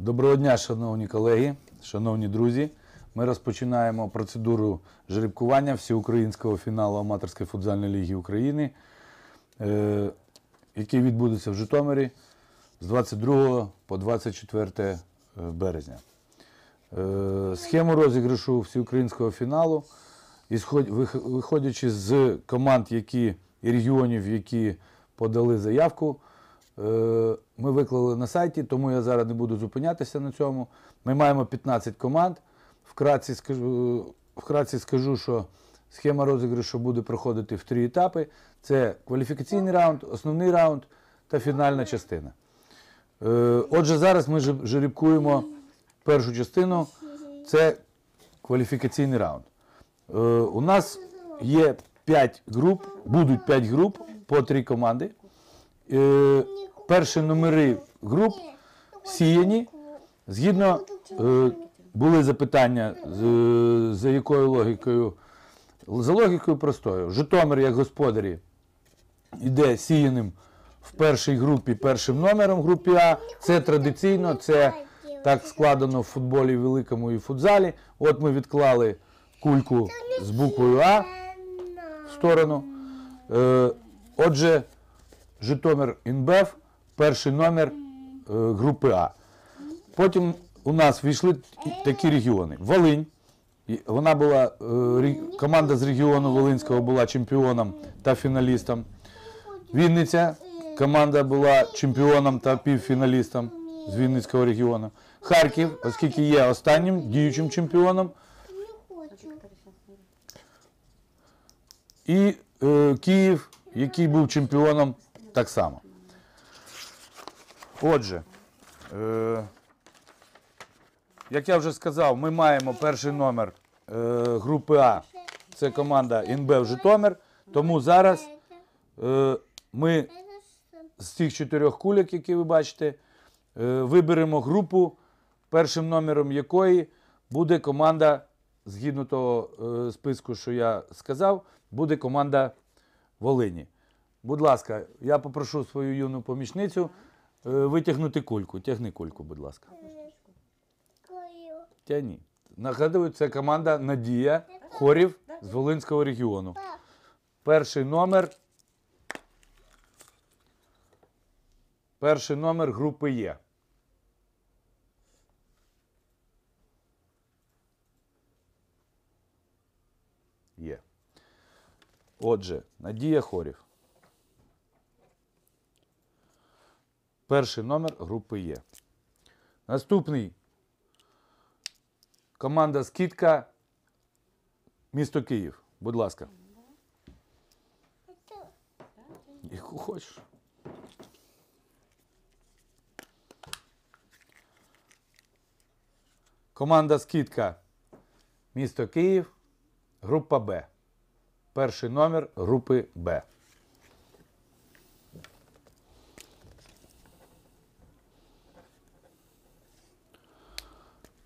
Доброго дня, шановні колеги, шановні друзі. Ми розпочинаємо процедуру жеребкування всеукраїнського фіналу аматорської футзальної ліги України, е, який відбудеться в Житомирі з 22 по 24 березня. Е, Схему розіграшу всеукраїнського фіналу, виходячи з команд, і регіонів, які подали заявку, е, ми виклали на сайті, тому я зараз не буду зупинятися на цьому. Ми маємо 15 команд. Вкратце скажу, вкратце скажу, що схема розіграшу буде проходити в три етапи: це кваліфікаційний раунд, основний раунд та фінальна частина. Е, Отже, зараз ми жеребкуємо першу частину. Це кваліфікаційний раунд. Е, У нас є 5 груп, будуть 5 груп по 3 команди. Е, Перші номери груп сіяні. Згідно е, були запитання, з- за якою логікою. За логікою простою. Житомир, як господарі, йде сіяним в першій групі першим номером групі А. Це традиційно, це так складено в футболі великому і футзалі. От ми відклали кульку з буквою А в сторону. Е, Отже, Житомир Інбев, перший номер е, групи А. Потім у нас війшли такі регіони. Волинь. Вона була е, команда з регіону Волинського була чемпіоном та фіналістом. Вінниця команда була чемпіоном та півфіналістом з Вінницького регіону. Харків, оскільки є останнім діючим чемпіоном. І е, Київ, який був чемпіоном так само. Отже, е, як я вже сказав, ми маємо перший номер е, групи А. Це команда НБ в Житомир. Тому зараз е, ми з цих чотирьох кульок, які ви бачите, е, виберемо групу, першим номером якої буде команда, згідно того е, списку, що я сказав, буде команда Волині. Будь ласка, я попрошу свою юну помічницю витягнути кульку. Тягни кульку, будь ласка. Тягні. Нагадую, це команда Надія Хорів з Волинського регіону. Перший номер. Перший номер групи Є. Є. Отже, Надія Хорів. Перший номер групи Є. Наступний. Команда Скидка. Місто Київ. Будь ласка. Яку хочеш. Команда Скидка. Місто Київ. Група Б. Перший номер групи Б.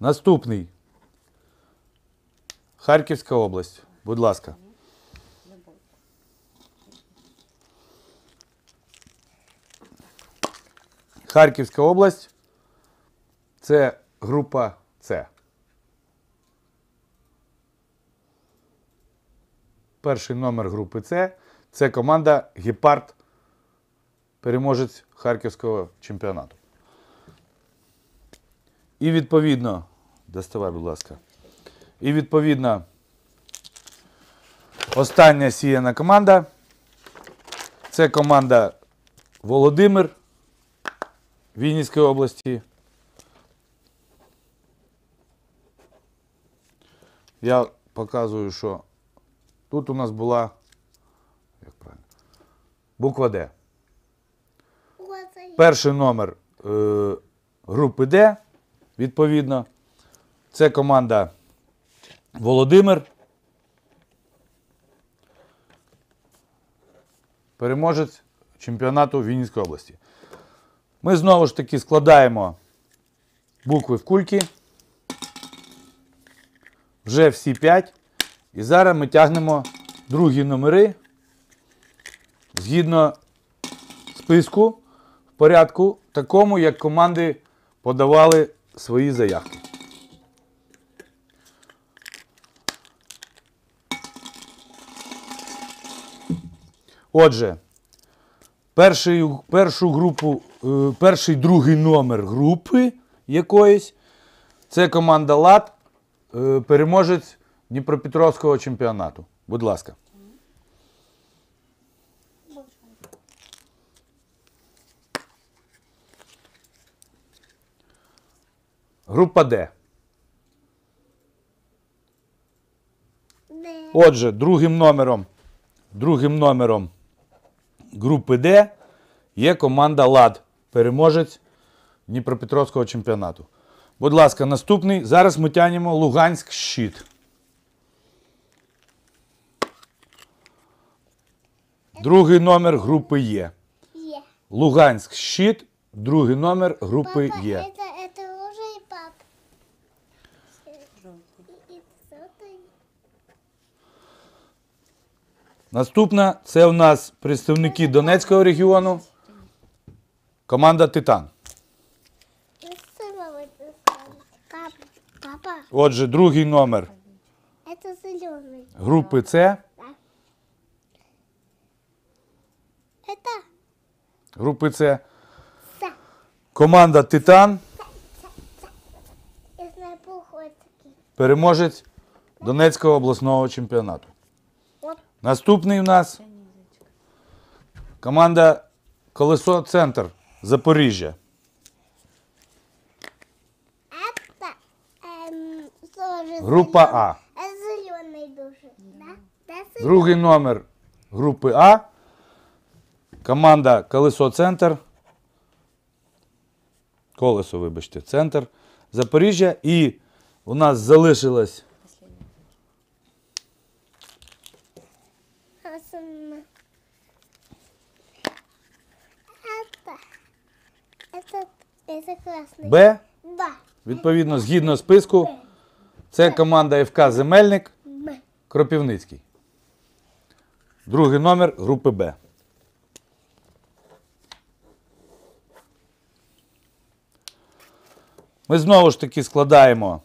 Наступний. Харківська область. Будь ласка. Харківська область. Це група С. Перший номер групи С. Це команда Гепард, переможець Харківського чемпіонату. І відповідно, доставай, будь ласка. І відповідно, остання сіяна команда. Це команда Володимир Вінницької області. Я показую, що тут у нас була як правильно, буква Д. Перший номер е, групи Д, відповідно. Це команда Володимир. Переможець чемпіонату Вінницької області. Ми знову ж таки складаємо букви в кульки. Вже всі 5. І зараз ми тягнемо другі номери згідно списку в порядку, такому, як команди подавали свої заявки. Отже, перший, першу групу, е, перший другий номер групи якоїсь це команда ЛАД, е, переможець Дніпропетровського чемпіонату. Будь ласка. Група Д. Отже, другим номером, другим номером групи Д є команда ЛАД, переможець Дніпропетровського чемпіонату. Будь ласка, наступний. Зараз ми тянемо Луганськ щит. Другий номер групи Є. Луганськ щит, другий номер групи Є. Наступна це у нас представники Донецького регіону. Команда Титан. Ну, сама вот это Папа, папа, Отже, другий номер это зеленый. групи С. Это Групи С. са. Команда Титан. Я знаю плохой такие. Переможець Донецького обласного чемпіонату. Вот. Наступний у нас команда Колесо Центр Запоріжжя. Это эм, тоже Група А. Это зеленый дуже. Да? Да, зеленый. Другий номер групи А. Команда Колесо Центр. Колесо, вибачте, центр Запоріжжя. І у нас залишилось Красный. Это, это, это красный. Б. Да. Відповідно, згідно списку, це команда ФК Земельник Б. Кропівницький. Другий номер групи Б. Ми знову ж таки складаємо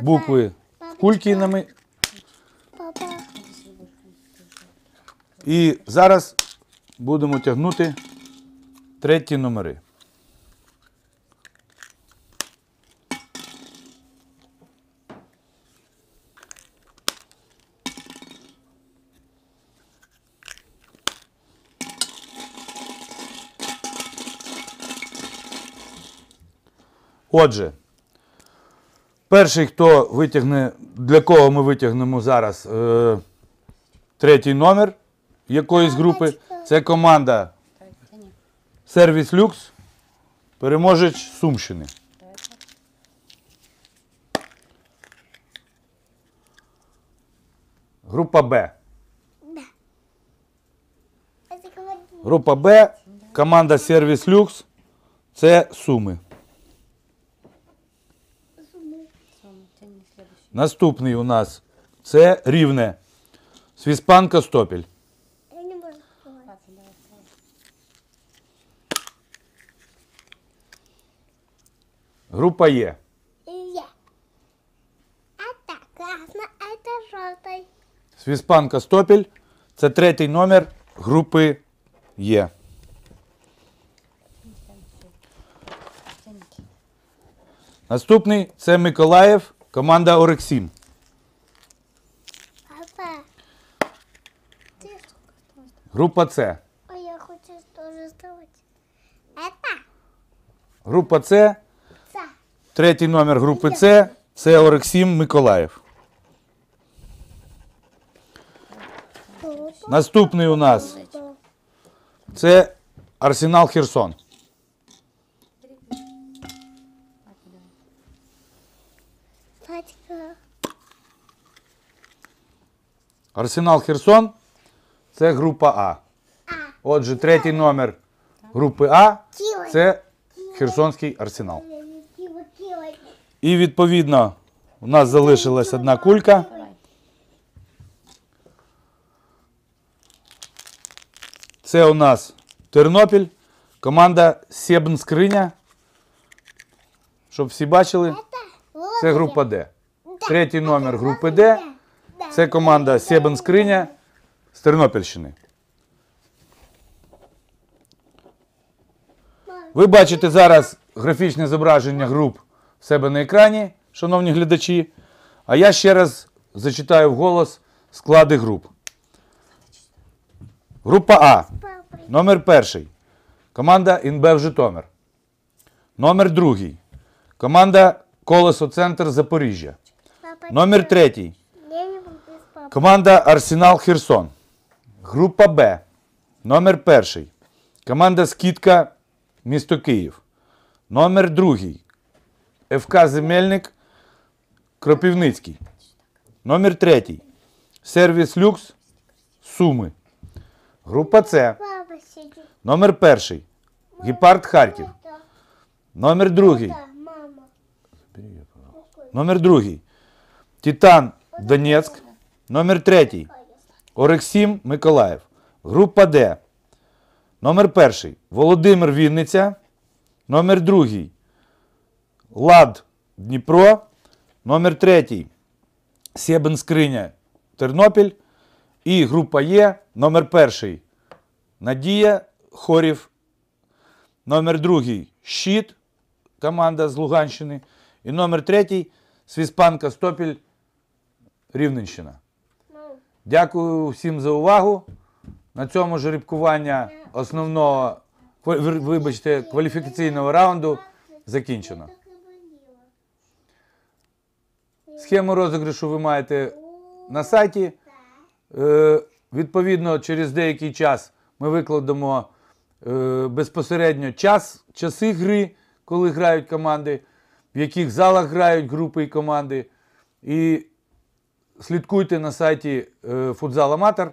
Букви кулькінами. І зараз будемо тягнути треті номери. Отже, перший, хто витягне, для кого ми витягнемо зараз е, третій номер якоїсь групи, це команда Сервіс Люкс, переможець Сумщини. Група Б. Група Б, команда Сервіс Люкс, це Суми. Наступний у нас це Рівне. Свіспан Костопіль. Я не буду сказать. Група Є. Я. Это красно, это желтый. Свіспан Костопіль це третій номер групи Є. Наступний це Миколаїв, команда Орексім. Папа. Група С. Ой, я хочу тоже сделать. Это Група С, третій номер групи С це Орексім Миколаїв. Наступний у нас це Арсенал Херсон. Пачка. Арсенал Херсон це група А. Отже, третій номер групи А це Херсонський арсенал. І відповідно у нас залишилась одна кулька. Це у нас Тернопіль, Команда Себн Скриня. Щоб всі бачили, це група Д. Третій номер групи Д. Це команда Себен Скриня з Тернопільщини. Ви бачите зараз графічне зображення груп в себе на екрані, шановні глядачі. А я ще раз зачитаю вголос склади груп. Група А. Номер перший. Команда Інбев Житомир. Номер другий. Команда Колесо Центр Запоріжжя. Номер третій. Команда Арсенал Херсон. Група Б. Номер перший. Команда Скидка місто Київ. Номер другий. ФК Земельник Кропивницький. Номер третій. Сервіс Люкс Суми. Група С. Номер перший. Гепард Харків. Номер другий. Номер другий. Титан Донецьк. Номер третій. Орексім Миколаїв. Група Д. Номер перший. Володимир Вінниця. Номер другий. Лад Дніпро. Номер третій. Себен Скриня Тернопіль. І група Є. Номер перший. Надія Хорів. Номер другий. Щит. Команда з Луганщини. І номер третій. Свіспанка Стопіль. Рівненщина. Дякую всім за увагу. На цьому жеребкування основного, вибачте, кваліфікаційного раунду закінчено. Схему розіграшу ви маєте на сайті. Е, Відповідно, через деякий час ми викладемо е, безпосередньо час, часи гри, коли грають команди, в яких залах грають групи і команди. І слідкуйте на сайті е, Футзал Аматор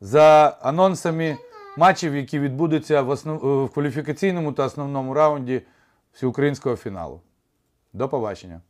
за анонсами матчів, які відбудуться в, основ... е, в кваліфікаційному та основному раунді всеукраїнського фіналу. До побачення.